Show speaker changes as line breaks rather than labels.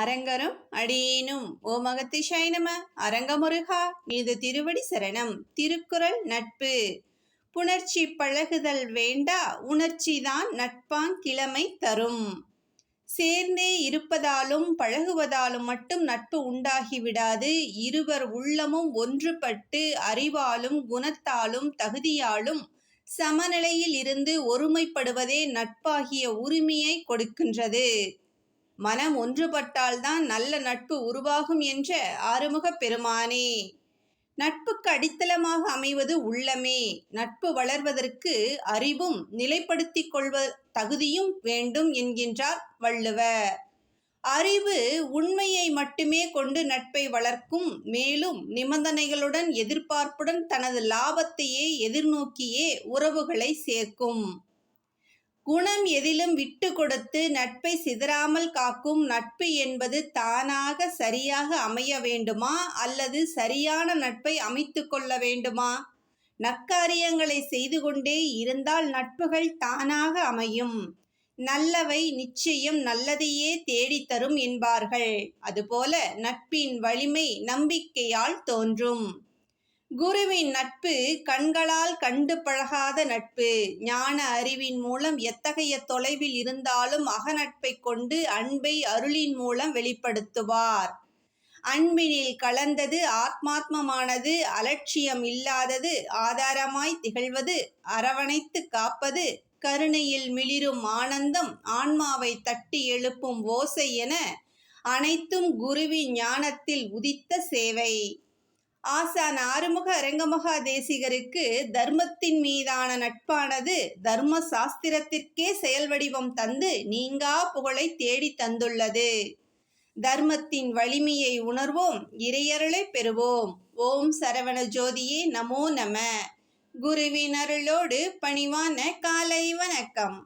அரங்கரும் அடியேனும் ஓ மகத்திஷாய் நம அரங்கமுருகா இது திருவடி சரணம் திருக்குறள் நட்பு புணர்ச்சி பழகுதல் வேண்டா உணர்ச்சி தான் நட்பாங் கிழமை தரும் சேர்ந்தே இருப்பதாலும் பழகுவதாலும் மட்டும் நட்பு உண்டாகிவிடாது இருவர் உள்ளமும் ஒன்றுபட்டு அறிவாலும் குணத்தாலும் தகுதியாலும் சமநிலையில் இருந்து ஒருமைப்படுவதே நட்பாகிய உரிமையை கொடுக்கின்றது மனம் ஒன்றுபட்டால்தான் நல்ல நட்பு உருவாகும் என்ற ஆறுமுக பெருமானே நட்புக்கு அடித்தளமாக அமைவது உள்ளமே நட்பு வளர்வதற்கு அறிவும் நிலைப்படுத்திக் கொள்வ தகுதியும் வேண்டும் என்கின்றார் வள்ளுவர் அறிவு உண்மையை மட்டுமே கொண்டு நட்பை வளர்க்கும் மேலும் நிபந்தனைகளுடன் எதிர்பார்ப்புடன் தனது லாபத்தையே எதிர்நோக்கியே உறவுகளை சேர்க்கும் குணம் எதிலும் விட்டு கொடுத்து நட்பை சிதறாமல் காக்கும் நட்பு என்பது தானாக சரியாக அமைய வேண்டுமா அல்லது சரியான நட்பை அமைத்து கொள்ள வேண்டுமா நற்காரியங்களை செய்து கொண்டே இருந்தால் நட்புகள் தானாக அமையும் நல்லவை நிச்சயம் நல்லதையே தேடித்தரும் என்பார்கள் அதுபோல நட்பின் வலிமை நம்பிக்கையால் தோன்றும் குருவின் நட்பு கண்களால் கண்டு பழகாத நட்பு ஞான அறிவின் மூலம் எத்தகைய தொலைவில் இருந்தாலும் அகநட்பை கொண்டு அன்பை அருளின் மூலம் வெளிப்படுத்துவார் அன்பினில் கலந்தது ஆத்மாத்மமானது அலட்சியம் இல்லாதது ஆதாரமாய் திகழ்வது அரவணைத்து காப்பது கருணையில் மிளிரும் ஆனந்தம் ஆன்மாவை தட்டி எழுப்பும் ஓசை என அனைத்தும் குருவின் ஞானத்தில் உதித்த சேவை ஆசான் ஆறுமுக அரங்கமகா தேசிகருக்கு தர்மத்தின் மீதான நட்பானது தர்ம சாஸ்திரத்திற்கே செயல் வடிவம் தந்து நீங்கா புகழை தேடி தந்துள்ளது தர்மத்தின் வலிமையை உணர்வோம் இறையருளை பெறுவோம் ஓம் சரவண ஜோதியே நமோ நம குருவினருளோடு பணிவான காலை வணக்கம்